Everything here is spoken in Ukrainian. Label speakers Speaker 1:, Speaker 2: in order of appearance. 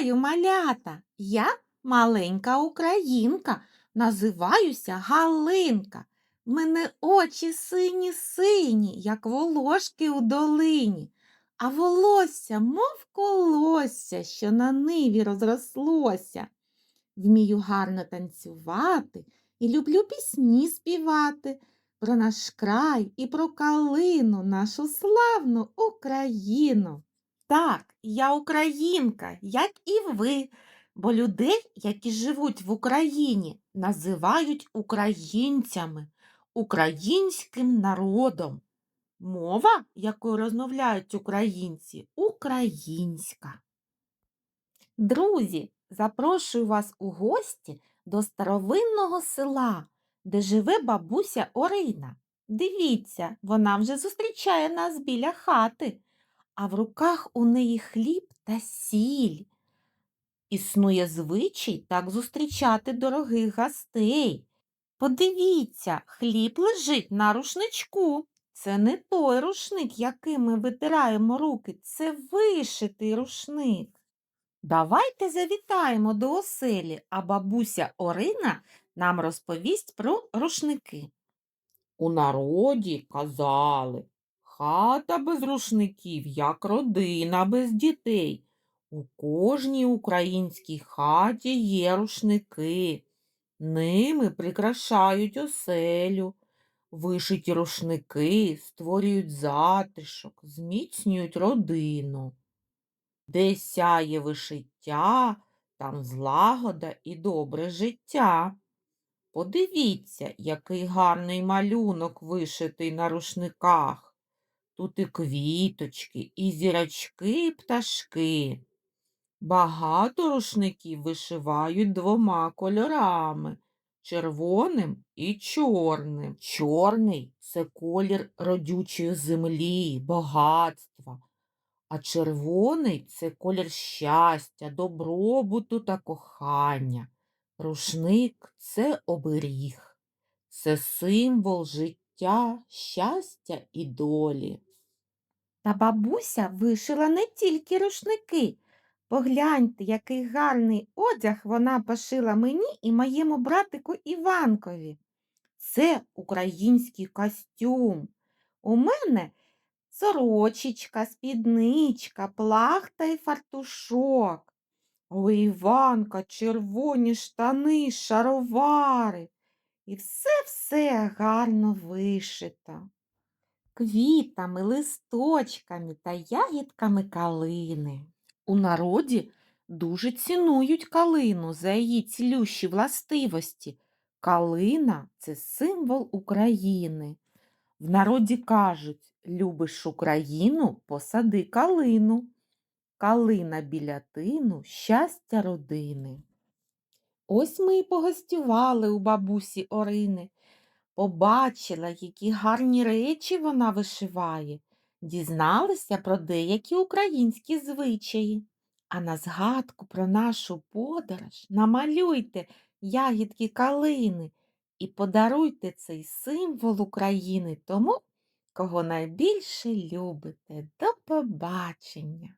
Speaker 1: малята, я маленька українка, називаюся Галинка. Мене очі сині сині, як волошки у долині, а волосся, мов колосся, що на ниві розрослося. Вмію гарно танцювати і люблю пісні співати про наш край і про калину, нашу славну Україну. Так, я українка, як і ви, бо людей, які живуть в Україні, називають українцями, українським народом. Мова, якою розмовляють українці, українська. Друзі, запрошую вас у гості до старовинного села, де живе бабуся Орина. Дивіться, вона вже зустрічає нас біля хати а в руках у неї хліб та сіль. Існує звичай так зустрічати дорогих гостей. Подивіться, хліб лежить на рушничку. Це не той рушник, яким ми витираємо руки, це вишитий рушник. Давайте завітаємо до оселі, а бабуся Орина нам розповість про рушники. У народі казали, Хата без рушників, як родина без дітей. У кожній українській хаті є рушники. Ними прикрашають оселю. Вишиті рушники створюють затишок, зміцнюють родину. Де сяє вишиття, там злагода і добре життя. Подивіться, який гарний малюнок вишитий на рушниках. Тут і квіточки, і зірочки, і пташки. Багато рушників вишивають двома кольорами червоним і чорним. Чорний це колір родючої землі, багатства, а червоний це колір щастя, добробуту та кохання. Рушник це оберіг, це символ життя життя, щастя і долі. Та бабуся вишила не тільки рушники. Погляньте, який гарний одяг вона пошила мені і моєму братику Іванкові. Це український костюм. У мене сорочечка, спідничка, плахта і фартушок. У Іванка червоні штани, шаровари. І все-все гарно вишито. Квітами, листочками та ягідками калини. У народі дуже цінують калину за її цілющі властивості. Калина це символ України. В народі кажуть любиш Україну, посади калину. Калина біля тину щастя родини. Ось ми і погостювали у бабусі Орини. Побачила, які гарні речі вона вишиває, дізналися про деякі українські звичаї. А на згадку про нашу подорож намалюйте ягідки калини і подаруйте цей символ України тому, кого найбільше любите. До побачення!